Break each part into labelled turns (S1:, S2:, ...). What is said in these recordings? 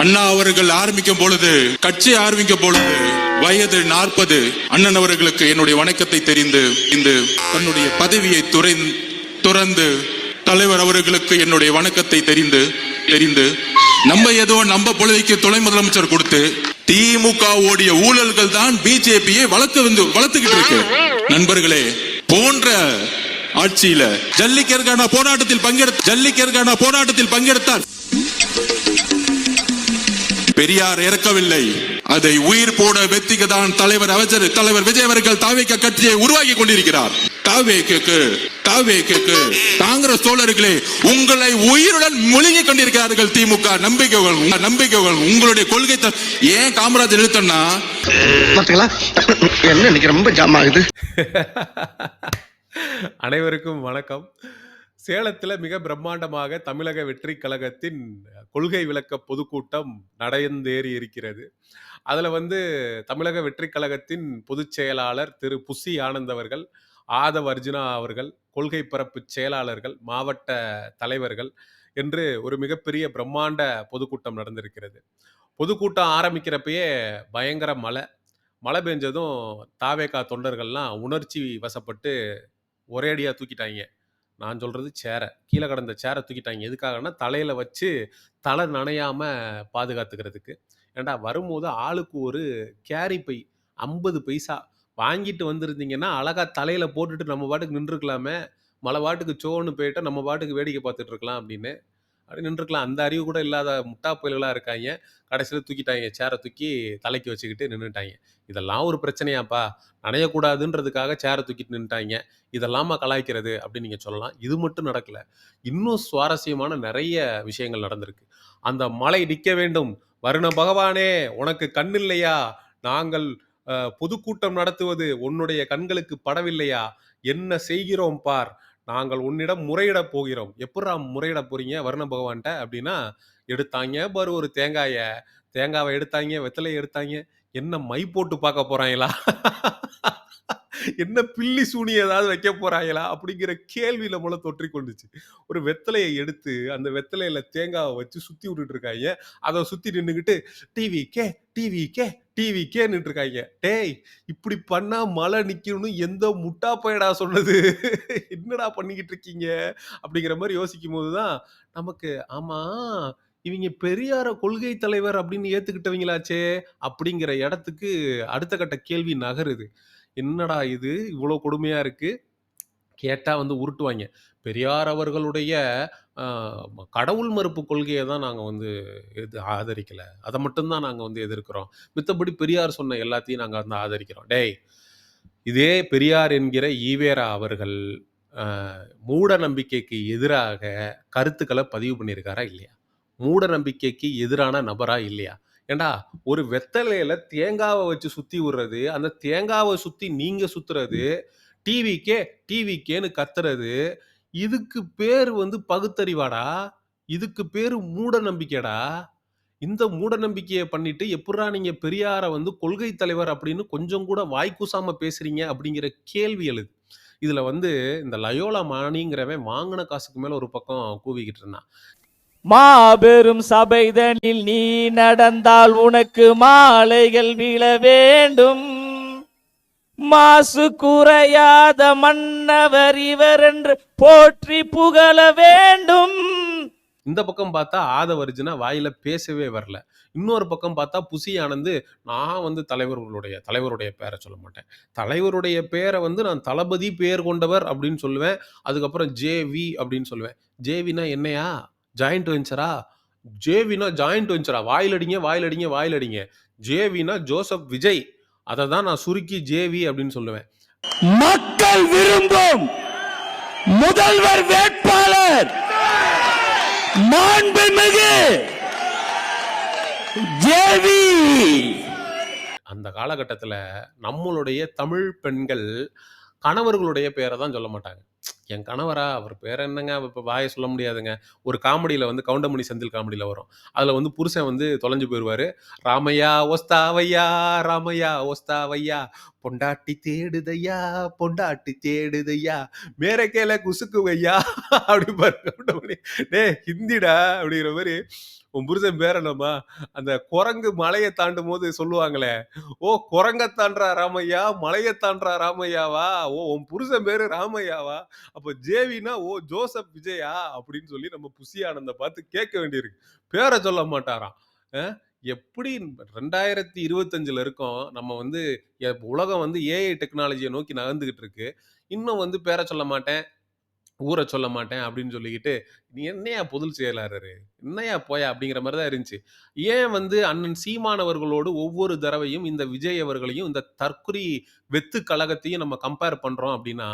S1: அண்ணா அவர்கள் ஆரம்பிக்கும் பொழுது கட்சி ஆரம்பிக்கும் பொழுது வயது நாற்பது. அண்ணன் அவர்களுக்கு என்னுடைய வணக்கத்தை தெரிந்து இந்த தன்னுடைய பதவியை துறை துறந்து தலைவர் அவர்களுக்கு என்னுடைய வணக்கத்தை தெரிந்து தெரிந்து நம்ம ஏதோ நம்ம பொழுதுக்கு துணை முதலமைச்சர் கொடுத்து திமுக ஓடிய ஊழல்கள் தான் பிஜேபியை வளர்த்து வந்து வளர்த்துக்கிட்டு இருக்கு. நண்பர்களே போன்ற ஆட்சியில ஜல்லிக்கற்கான போராட்டத்தில் பங்கெடுத்த ஜல்லிக்கற்கான போராட்டத்தில் பங்கெடுத்தார். பெரியார் இறக்கவில்லை. அதை உயிர் போட வெத்திக்கு தான் தலைவர் அமைச்சர் தலைவர் விஜய் அவர்கள் தாவேக்க கட்சியை உருவாக்கி கொண்டிருக்கிறார். தாவேக்கு தாவேக்கு காங்கிரஸ் தோழர்களே உங்களை உயிருடன் முழுங்கிக் கொண்டிருக்கிறார்கள் திமுக. நம்பிக்கைகள் உங்க நம்பிக்கைகள் உங்களுடைய கொள்கை ஏன் காமராஜர்
S2: பாத்தீங்களா? என்ன இன்னைக்கு ரொம்ப ஜாம் ஆகுது?
S3: அனைவருக்கும் வணக்கம். சேலத்தில் மிக பிரம்மாண்டமாக தமிழக வெற்றி கழகத்தின் கொள்கை விளக்க பொதுக்கூட்டம் நடந்தேறி இருக்கிறது. அதில் வந்து தமிழக வெற்றி கழகத்தின் பொதுச் செயலாளர் திரு புசி ஆனந்த் அவர்கள் ஆதவ் அர்ஜுனா அவர்கள் கொள்கை பரப்பு செயலாளர்கள் மாவட்ட தலைவர்கள் என்று ஒரு மிகப்பெரிய பிரம்மாண்ட பொதுக்கூட்டம் நடந்திருக்கிறது. பொதுக்கூட்டம் ஆரம்பிக்கிறப்பயே பயங்கர மழை. மழை பெஞ்சதும் தாவேக்கா தொண்டர்கள்லாம் உணர்ச்சி வசப்பட்டு ஒரேடியாக தூக்கிட்டாங்க நான் சொல்கிறது சேரை. கீழே கடந்த சேரை தூக்கிட்டாங்க. எதுக்காகன்னா தலையில் வச்சு தலை நனையாமல் பாதுகாத்துக்கிறதுக்கு. ஏன்டா வரும்போது ஆளுக்கு ஒரு கேரி பை ஐம்பது பைசா வாங்கிட்டு வந்திருந்தீங்கன்னா அழகாக தலையில் போட்டுட்டு நம்ம பாட்டுக்கு நின்றுக்கலாமே மலை பாட்டுக்கு சோன்னு போயிட்டால் நம்ம பாட்டுக்கு வேடிக்கை பார்த்துட்ருக்கலாம் அப்படின்னு. அப்படி நின்றுக்கலாம் அந்த அறிவு கூட இல்லாத முட்டா புயல்களாக இருக்காங்க. கடைசியில் தூக்கிட்டாங்க. சேரை தூக்கி தலைக்கு வச்சுக்கிட்டு நின்றுட்டாங்க இதெல்லாம் ஒரு பிரச்சனையாப்பா. நனையக்கூடாதுன்றதுக்காக சேரை தூக்கிட்டு நின்றுட்டாங்க இதெல்லாமா கலாய்க்கிறது அப்படின்னு நீங்கள் சொல்லலாம். இது மட்டும் நடக்கலை. இன்னும் சுவாரஸ்யமான நிறைய விஷயங்கள் நடந்திருக்கு. அந்த மலை நிற்க வேண்டும். வருண பகவானே உனக்கு கண்ணில்லையா? நாங்கள் பொதுக்கூட்டம் நடத்துவது உன்னுடைய கண்களுக்கு படவில்லையா? என்ன செய்கிறோம் பார். நாங்கள் உன்னிடம் முறையிட போகிறோம். எப்படா முறையிட போறீங்க? வருண பகவான்கிட்ட அப்படின்னா எடுத்தாங்க. பாரு ஒரு தேங்காயை. தேங்காவை எடுத்தாங்க வெத்தலையை எடுத்தாங்க. என்ன மை போட்டு பார்க்க போறாங்களா? என்ன பில்லி சூனி ஏதாவது வைக்க போறாங்களா? அப்படிங்கிற கேள்வியில மூல தொற்றி கொண்டுச்சு. ஒரு வெத்தலையை எடுத்து அந்த வெத்தலையில தேங்காவை வச்சு சுத்தி விட்டுட்டு இருக்காங்க. அதை சுத்தி நின்றுக்கிட்டு TV K TV K TV கேன்னுட்டு இருக்காங்க டேய் இப்படி பண்ணா மழை நிக்கணும்னு எந்த முட்டா பயடா சொன்னது? என்னடா பண்ணிக்கிட்டு இருக்கீங்க அப்படிங்கிற மாதிரி யோசிக்கும் போதுதான் நமக்கு ஆமா இவங்க பெரியார கொள்கை தலைவர் அப்படின்னு ஏத்துக்கிட்டவங்களாச்சே அப்படிங்கிற இடத்துக்கு அடுத்த கட்ட கேள்வி நகருது. என்னடா இது? இவ்வளோ கொடுமையா இருக்கு. கேட்டால் வந்து உருட்டுவாங்க. பெரியார் அவர்களுடைய கடவுள் மறுப்பு கொள்கையை தான் நாங்கள் வந்து எது ஆதரிக்கலை. அதை மட்டும்தான் நாங்கள் வந்து எதிர்க்கிறோம். மித்தபடி பெரியார் சொன்ன எல்லாத்தையும் நாங்கள் வந்து ஆதரிக்கிறோம். டேய் இதே பெரியார் என்கிற ஈவேரா அவர்கள் மூட நம்பிக்கைக்கு எதிராக கருத்துக்களை பதிவு பண்ணியிருக்காரா இல்லையா? மூட நம்பிக்கைக்கு எதிரான நபரா இல்லையா? ஏண்டா ஒரு வெத்தலையில தேங்காவை வச்சு சுத்தி விடுறது அந்த தேங்காவை சுத்தி நீங்க சுத்துறது டிவிக்கே டிவிக்கேன்னு கத்துறது இதுக்கு பேர் வந்து பகுத்தறிவாடா? இதுக்கு பேர் மூட நம்பிக்கைடா இந்த மூட நம்பிக்கையை பண்ணிட்டு எப்படா நீங்க பெரியார வந்து கொள்கை தலைவர் அப்படின்னு கொஞ்சம் கூட வாய்க்கூசாம பேசுறீங்க அப்படிங்கிற கேள்வி எழுது. இதுல வந்து இந்த லயோலா மாணிங்கிறவன் வாங்கின காசுக்கு மேல ஒரு பக்கம் கூவிக்கிட்டு இருந்தான்.
S4: மாபெரும் சபைதனில் நீ நடந்தால் உனக்கு மாலைகள் வீழ வேண்டும். மாசு குறையாத மன்னவர் இவர் என்று போற்றி புகழ வேண்டும்.
S3: இந்த பக்கம் பார்த்தா ஆதவர்ஜுனா வாயில பேசவே வரல. இன்னொரு பக்கம் பார்த்தா புசி ஆனந்து நான் வந்து தலைவர்களுடைய தலைவருடைய பேரை சொல்ல மாட்டேன். தலைவருடைய பேரை வந்து நான் தளபதி பேர் கொண்டவர் அப்படின்னு சொல்லுவேன். அதுக்கப்புறம் ஜேவி அப்படின்னு சொல்லுவேன். ஜேவினா என்னையா? Joint venture? ஜேவினா ஜாயிண்ட் வெஞ்சரா? வாயிலடிங்க வாயிலடிங்க வாயிலடிங்க. ஜேவினா ஜோசப் விஜய். அதை தான் நான் சுருக்கி ஜேவி அப்படின்னு சொல்லுவேன்.
S4: மக்கள் விரும்பும் முதல்வர் வேட்பாளர் மாண்புமிகு ஜேவி
S3: அந்த காலகட்டத்தில் நம்மளுடைய தமிழ் பெண்கள் கணவர்களுடைய பேரை தான் சொல்ல மாட்டாங்க. என் கணவரா அவர் பேர் என்னங்க? இப்போ வாயை சொல்ல முடியாதுங்க. ஒரு காமெடியில் வந்து கவுண்டமணி செந்தில் காமெடியில் வரும். அதில் வந்து புருஷன் வந்து தொலைஞ்சு போயிடுவார் ராமையா ஒஸ்தாவையா ராமையா ஒஸ்தாவையா பொண்டாட்டி தேடுதையா பொண்டாட்டி தேடுதையா மேரக்கேல குசுக்குவையா அப்படி பாரு கவுண்டமணி. டே ஹிந்திடா அப்படிங்கிற மாதிரி உன் புருஷன் பேர் என்னம்மா? அந்த குரங்கு மலையை தாண்டும் போது சொல்லுவாங்களே ஓ குரங்க தாண்டா ராமையா மலையை தாண்டா ராமையாவா? ஓ உன் புருஷன் பேரு ராமையாவா? அப்போ ஜேவினா ஓ ஜோசப் விஜயா? அப்படின்னு சொல்லி நம்ம புசி ஆனந்த பார்த்து கேட்க வேண்டியிருக்கு. பேரை சொல்ல மாட்டாராம். எப்படி ரெண்டாயிரத்தி இருபத்தஞ்சில் இருக்கோம் நம்ம வந்து எ- உலகம் வந்து ஏஐ டெக்னாலஜியை நோக்கி நகர்ந்துகிட்டு இருக்கு. இன்னும் வந்து பேரை சொல்ல மாட்டேன். ஊரை சொல்ல மாட்டேன் அப்படின்னு சொல்லிக்கிட்டு நீ என்னையா பொதுள் செயலாளரு? என்னையா போயா? அப்படிங்கிற மாதிரி தான் இருந்துச்சு. ஏன் வந்து அண்ணன் சீமானவர்களோடு ஒவ்வொரு தடவையும் இந்த விஜய் அவர்களையும் இந்த தற்குறி வெத்து கழகத்தையும் நம்ம கம்பேர் பண்ணுறோம் அப்படின்னா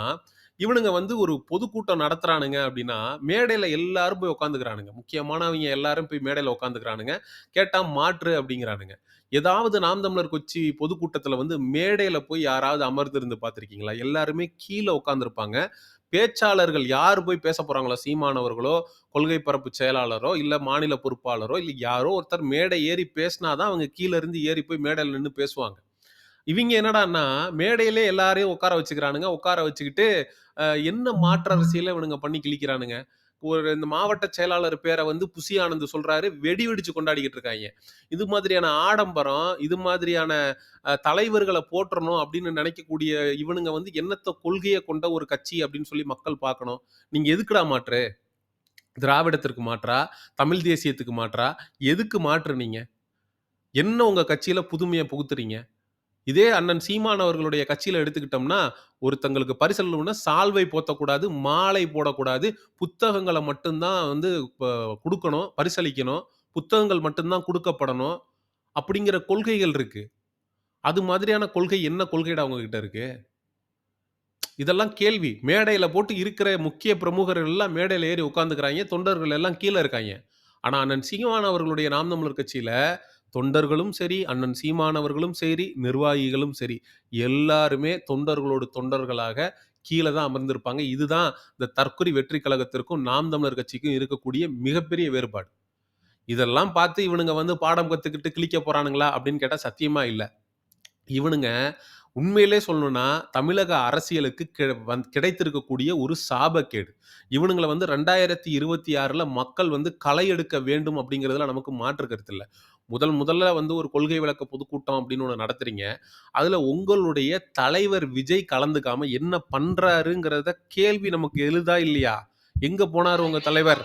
S3: இவனுங்க வந்து ஒரு பொதுக்கூட்டம் நடத்துறானுங்க அப்படின்னா மேடையில் எல்லாரும் போய் உட்காந்துக்கிறானுங்க முக்கியமானவங்க எல்லாரும் போய் மேடையில் உட்காந்துக்கிறானுங்க கேட்டால் மாற்று அப்படிங்கிறானுங்க. ஏதாவது நாம் தமிழர் கொச்சி பொதுக்கூட்டத்தில் வந்து மேடையில் போய் யாராவது அமர்ந்திருந்து பார்த்துருக்கீங்களா? எல்லாருமே கீழே உட்காந்துருப்பாங்க பேச்சாளர்கள் யார் போய் பேச போகிறாங்களோ சீமானவர்களோ கொள்கை பரப்பு செயலாளரோ இல்லை மாநில பொறுப்பாளரோ இல்லை யாரோ ஒருத்தர் மேடை ஏறி பேசினாதான் அவங்க கீழே இருந்து ஏறி போய் மேடையில் நின்று பேசுவாங்க. இவங்க என்னடான்னா மேடையிலே எல்லாரையும் உட்கார வச்சுக்கிறானுங்க. உட்கார வச்சுக்கிட்டு என்ன மாற்று அரசியல இவனுங்க பண்ணி கிழிக்கிறானுங்க. ஒரு இந்த மாவட்ட செயலாளர் பேரை வந்து புசி ஆனந்த் சொல்றாரு. வெடி வெடிச்சு கொண்டாடிக்கிட்டு இருக்காங்க. இது மாதிரியான ஆடம்பரம் இது மாதிரியான தலைவர்களை போற்றணும் அப்படின்னு நினைக்கக்கூடிய இவனுங்க வந்து என்னத்த கொள்கையை கொண்ட ஒரு கட்சி அப்படின்னு சொல்லி மக்கள் பார்க்கணும். நீங்க எதுக்குடா மாற்று? திராவிடத்திற்கு மாற்றா? தமிழ் தேசியத்துக்கு மாற்றா? எதுக்கு மாற்று நீங்க? என்ன உங்க கட்சியில புதுமையை புகுத்துறீங்க? இதே அண்ணன் சீமான் அவர்களுடைய கட்சியில் எடுத்துக்கிட்டோம்னா ஒருத்தங்களுக்கு பரிசல்னா சால்வை போத்தக்கூடாது மாலை போடக்கூடாது புத்தகங்களை மட்டும்தான் வந்து கொடுக்கணும் பரிசளிக்கணும் புத்தகங்கள் மட்டும்தான் கொடுக்கப்படணும் அப்படிங்கிற கொள்கைகள் இருக்கு. அது மாதிரியான கொள்கை என்ன கொள்கைடா அவங்க கிட்ட இருக்கு? இதெல்லாம் கேள்வி. மேடையில் போட்டு இருக்கிற முக்கிய பிரமுகர்கள் எல்லாம் மேடையில் ஏறி உட்காந்துக்கிறாங்க தொண்டர்கள் எல்லாம் கீழே இருக்காங்க. ஆனால் அண்ணன் சீமான் அவர்களுடைய நாம் தமிழர் கட்சியில் தொண்டர்களும் சரி அண்ணன் சீமானவர்களும் சரி நிர்வாகிகளும் சரி எல்லாருமே தொண்டர்களோடு தொண்டர்களாக கீழே தான் அமர்ந்திருப்பாங்க. இதுதான் இந்த தற்கொலை வெற்றி கழகத்திற்கும் நாம் தமிழர் கட்சிக்கும் இருக்கக்கூடிய மிகப்பெரிய வேறுபாடு. இதெல்லாம் பார்த்து இவனுங்க வந்து பாடம் கத்துக்கிட்டு கிளிக்க போறானுங்களா அப்படின்னு கேட்டா சத்தியமா இல்லை. இவனுங்க உண்மையிலே சொல்லணும்னா தமிழக அரசியலுக்கு கி- கிடைத்திருக்கக்கூடிய ஒரு சாபக்கேடு. இவனுங்களை வந்து ரெண்டாயிரத்தி இருபத்தி ஆறில் மக்கள் வந்து களை எடுக்க வேண்டும் அப்படிங்கிறதுல நமக்கு மாற்று கருத்து இல்லை. முதல் முதல்ல வந்து ஒரு கொள்கை விளக்க பொதுக்கூட்டம் அப்படின்னு ஒன்று நடத்துறீங்க. அதில் உங்களுடைய தலைவர் விஜய் கலந்துக்காம என்ன பண்றாருங்கிறத கேள்வி நமக்கு எழுதா இல்லையா? எங்க போனாரு உங்க தலைவர்?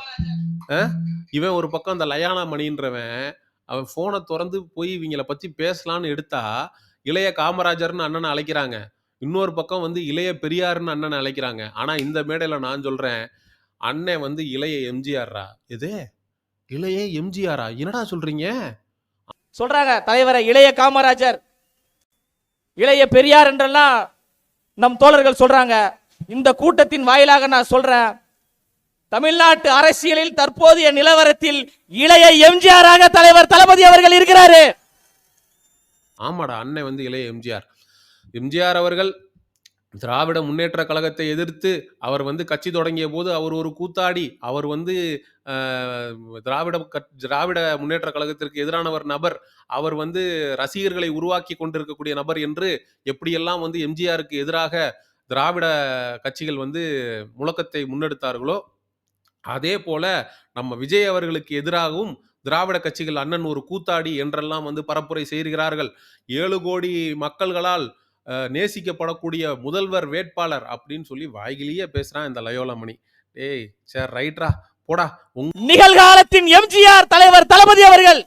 S3: இவன் ஒரு பக்கம் அந்த லயானா மணின்றவன் அவன் போனை திறந்து போய் இவங்களை பத்தி பேசலான்னு எடுத்தா இளைய காமராஜர்னு அண்ணனை அழைக்கிறாங்க. இன்னொரு பக்கம் வந்து இளைய பெரியார்னு அண்ணனை அழைக்கிறாங்க. ஆனா இந்த மேடையில நான் சொல்றேன் அண்ணன் வந்து இளைய எம்ஜிஆர்ரா? எது? இளைய எம்ஜிஆரா என்னடா சொல்றீங்க?
S4: சொல்றாங்க தலைவரை இளைய காமராஜர். இளைய பெரியார் என்றெல்லாம் நம் தோழர்கள் சொல்றாங்க. இந்த கூட்டத்தின் வாயிலாக நான் சொல்றேன். தமிழ்நாட்டு அரசியலில் தற்போதைய நிலவரத்தில் இளைய எம்ஜிஆராக தலைவர் தளபதி அவர்கள் இருக்கிறாரு.
S3: ஆமாடா அண்ணன் வந்து இளைய எம்ஜிஆர். எம்ஜிஆர் அவர்கள் திராவிட முன்னேற்ற கழகத்தை எதிர்த்து அவர் வந்து கட்சி தொடங்கிய போது அவர் ஒரு கூத்தாடி. அவர் வந்து திராவிட திராவிட முன்னேற்ற கழகத்திற்கு எதிரானவர் நபர். அவர் வந்து ரசிகர்களை உருவாக்கி கொண்டிருக்கக்கூடிய நபர் என்று எப்படியெல்லாம் வந்து எம்ஜிஆருக்கு எதிராக திராவிட கட்சிகள் வந்து முழக்கத்தை முன்னெடுத்தார்களோ அதே போல நம்ம விஜய் அவர்களுக்கு எதிராகவும் திராவிட கட்சிகள் அண்ணன் ஒரு கூத்தாடி என்றெல்லாம் வந்து பரப்புரை செய்கிறார்கள். ஏழு கோடி மக்கள்களால் நேசிக்கப்படக்கூடிய முதல்வர் வேட்பாளர் அப்படின்னு சொல்லி வாய்கிலேயே பேசுறான் இந்த லயோலமணி ஏய் சார் ரைட்ரா போடா
S4: நிகழ்காலத்தின் எம்ஜிஆர் தலைவர் தளபதி அவர்கள்.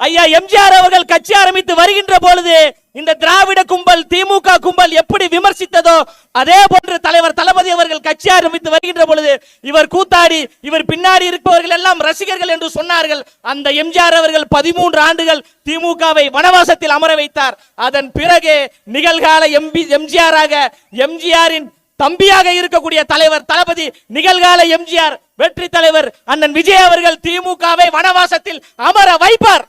S4: ஐயா எம்ஜிஆர் அவர்கள் கட்சி ஆரம்பித்து வருகின்ற பொழுது இந்த திராவிட கும்பல் திமுக கும்பல் எப்படி விமர்சித்ததோ அதே போன்று தலைவர் தளபதி அவர்கள் கட்சி ஆரம்பித்து வருகின்ற பொழுது இவர் கூத்தாடி இவர் பின்னாடி இருப்பவர்கள் எல்லாம் ரசிகர்கள் என்று சொன்னார்கள். அந்த எம்ஜிஆர் அவர்கள் பதிமூன்று ஆண்டுகள் திமுகவை வனவாசத்தில் அமர வைத்தார். அதன் பிறகு நிகழ்கால எம்பி எம்ஜிஆராக எம்ஜிஆரின் தம்பியாக இருக்கக்கூடிய தலைவர் தளபதி நிகழ்கால எம்ஜிஆர் வெற்றி தலைவர் அண்ணன் விஜய் அவர்கள் திமுகவை வனவாசத்தில் அமர வைப்பார்.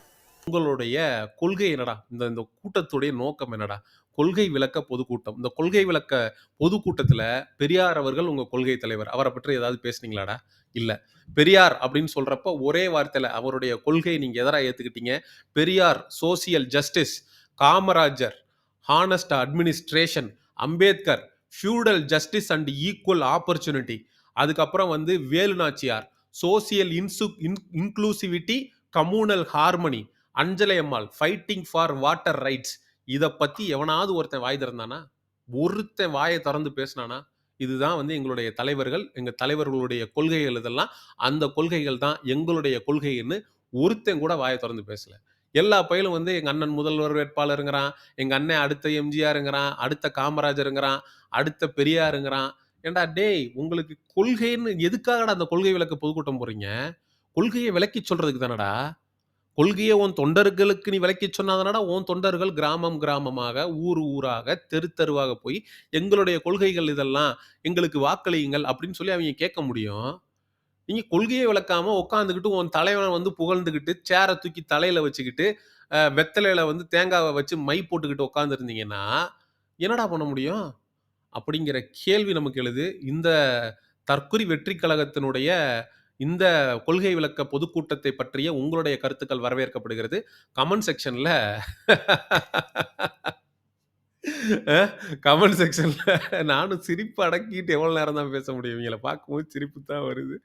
S3: உங்களுடைய கொள்கை என்னடா? இந்த இந்த கூட்டத்துடைய நோக்கம் என்னடா? கொள்கை விளக்க பொதுக்கூட்டம். இந்த கொள்கை விளக்க பொதுக்கூட்டத்தில் பெரியார் அவர்கள் உங்கள் கொள்கை தலைவர். அவரை பற்றி ஏதாவது பேசுனீங்களாடா? இல்லை. பெரியார் அப்படின்னு சொல்கிறப்ப ஒரே வார்த்தையில் அவருடைய கொள்கையை நீங்கள் எதராக ஏற்றுக்கிட்டீங்க Periyar social justice Kamarajar honest administration Ambedkar feudal justice and equal opportunity அதுக்கப்புறம் வந்து Velu Nachiyar social இன்சு inclusivity communal harmony Anjalai Ammal fighting for water rights இதை பற்றி எவனாவது ஒருத்தன் வாய் திறந்தானா? ஒருத்தன் வாயை திறந்து பேசினானா? இதுதான் வந்து எங்களுடைய தலைவர்கள் எங்கள் தலைவர்களுடைய கொள்கைகள் இதெல்லாம். அந்த கொள்கைகள் தான் எங்களுடைய கொள்கைன்னு ஒருத்தன் கூட வாயை திறந்து பேசலை. எல்லா பயிலும் வந்து எங்கள் அண்ணன் முதல்வர் வேட்பாளருங்கிறான் எங்கள் அண்ணன் அடுத்த எம்ஜிஆருங்கிறான் அடுத்த காமராஜருங்கிறான் அடுத்த பெரியாருங்கிறான் ஏண்டா டேய் உங்களுக்கு கொள்கைன்னு எதுக்காகடா அந்த கொள்கை விளக்க பொதுக்கூட்டம் போகிறீங்க கொள்கையை விளக்கி சொல்கிறதுக்கு தானடா? கொள்கையை உன் தொண்டர்களுக்கு நீ விளக்கி சொன்னாதானடா உன் தொண்டர்கள் கிராமம் கிராமமாக ஊர் ஊராக தெரு தெருவாக போய் எங்களுடைய கொள்கைகள் இதெல்லாம் எங்களுக்கு வாக்களியுங்கள் அப்படின்னு சொல்லி அவங்க கேட்க முடியும். நீங்க கொள்கையை விளக்காம உட்காந்துக்கிட்டு உன் தலைவனை வந்து புகழ்ந்துக்கிட்டு சேரை தூக்கி தலையில வச்சுக்கிட்டு வெத்தலையில வந்து தேங்காவை வச்சு மை போட்டுக்கிட்டு உட்காந்துருந்தீங்கன்னா என்னடா பண்ண முடியும்? அப்படிங்கிற கேள்வி நமக்கு எழுது. இந்த தற்குறி வெற்றி கழகத்தினுடைய இந்த கொள்கை விளக்க பொதுக்கூட்டத்தை பற்றிய உங்களுடைய கருத்துக்கள் வரவேற்கப்படுகிறது. கமெண்ட் செக்ஷன்ல கமெண்ட் செக்ஷன்ல நானும் சிரிப்பு அடக்கிட்டு எவ்வளவு நேரம் தான் பேச முடியும்? இவங்களை பார்க்கும்போது சிரிப்பு தான் வருது.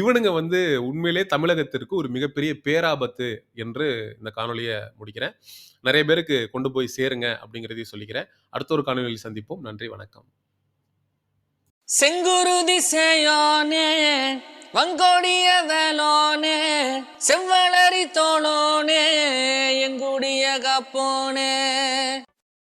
S3: இவனுங்க வந்து உண்மையிலே தமிழகத்திற்கு ஒரு மிகப்பெரிய பேராபத்து என்று இந்த காணொலியை முடிக்கிறேன். நிறைய பேருக்கு கொண்டு போய் சேருங்க அப்படிங்கிறதையும் சொல்லிக்கிறேன். அடுத்த ஒரு காணொலியில் சந்திப்போம். நன்றி வணக்கம்.
S5: செங்குரு திசையானே வங்கோடிய வேலோனே செவ்வளரி தோளோனே எங்குடிய கப்போனே